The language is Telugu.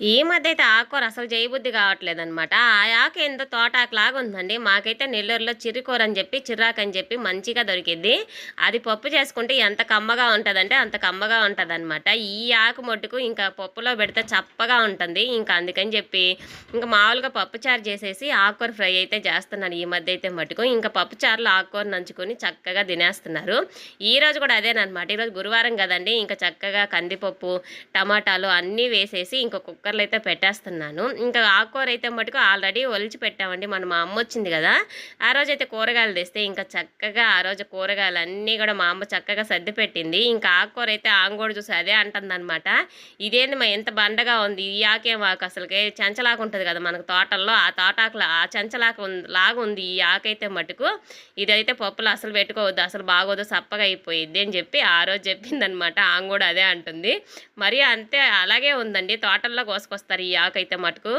ఈ మధ్య అయితే ఆకుకూర అసలు చేయబుద్ధి కావట్లేదు అనమాట ఆ ఆకు ఏందో తోటాకులాగా ఉందండి మాకైతే నెల్లూరులో చిరుకూర అని చెప్పి చిరాకు అని చెప్పి మంచిగా దొరికిద్ది. అది పప్పు చేసుకుంటే ఎంత కమ్మగా ఉంటుందంటే అంత కమ్మగా ఉంటుంది ఈ ఆకు మట్టుకు ఇంకా పప్పులో పెడితే చప్పగా ఉంటుంది. ఇంకా అందుకని చెప్పి ఇంకా మామూలుగా పప్పుచారు చేసేసి ఆకుకూర ఫ్రై అయితే చేస్తున్నాను ఈ మధ్య అయితే మటుకు ఇంకా పప్పుచారులో ఆకుకూర నంచుకొని చక్కగా తినేస్తున్నారు. ఈ రోజు కూడా అదేనమాట ఈరోజు గురువారం కదండి. ఇంకా చక్కగా కందిపప్పు టమాటాలు అన్నీ వేసేసి ఇంకా కుక్కర్లో అయితే పెట్టేస్తున్నాను. ఇంకా ఆకుకూర అయితే మటుకు ఆల్రెడీ ఒలిచి పెట్టామండి. మన మా అమ్మ వచ్చింది కదా ఆ రోజు అయితే కూరగాయలు తెస్తే ఇంకా చక్కగా ఆ రోజు కూరగాయలు అన్నీ కూడా మా అమ్మ చక్కగా సర్ది పెట్టింది. ఇంకా ఆకుకూర అయితే ఆంగోడు చూసి అదే అంటుందన్నమాట. ఇదేంది మా ఎంత బండగా ఉంది ఈ ఆకేం ఆకు అసలుకి చెంచలాకు ఉంటుంది కదా మనకు తోటల్లో. ఆ తోటాకుల ఆ చెంచలాకు ఉంది లాగా ఉంది ఈ ఆకైతే మటుకు. ఇదైతే పప్పులు అసలు పెట్టుకోవద్దు అసలు బాగోదు సప్పగా అయిపోయిద్ది అని చెప్పి ఆ రోజు చెప్పిందనమాట ఆంగోడు అదే అంటుంది. మరి అంతే అలాగే ఉందండి. తోటల్లో కోసుకొస్తారు ఈ ఆకు అయితే మటుకు.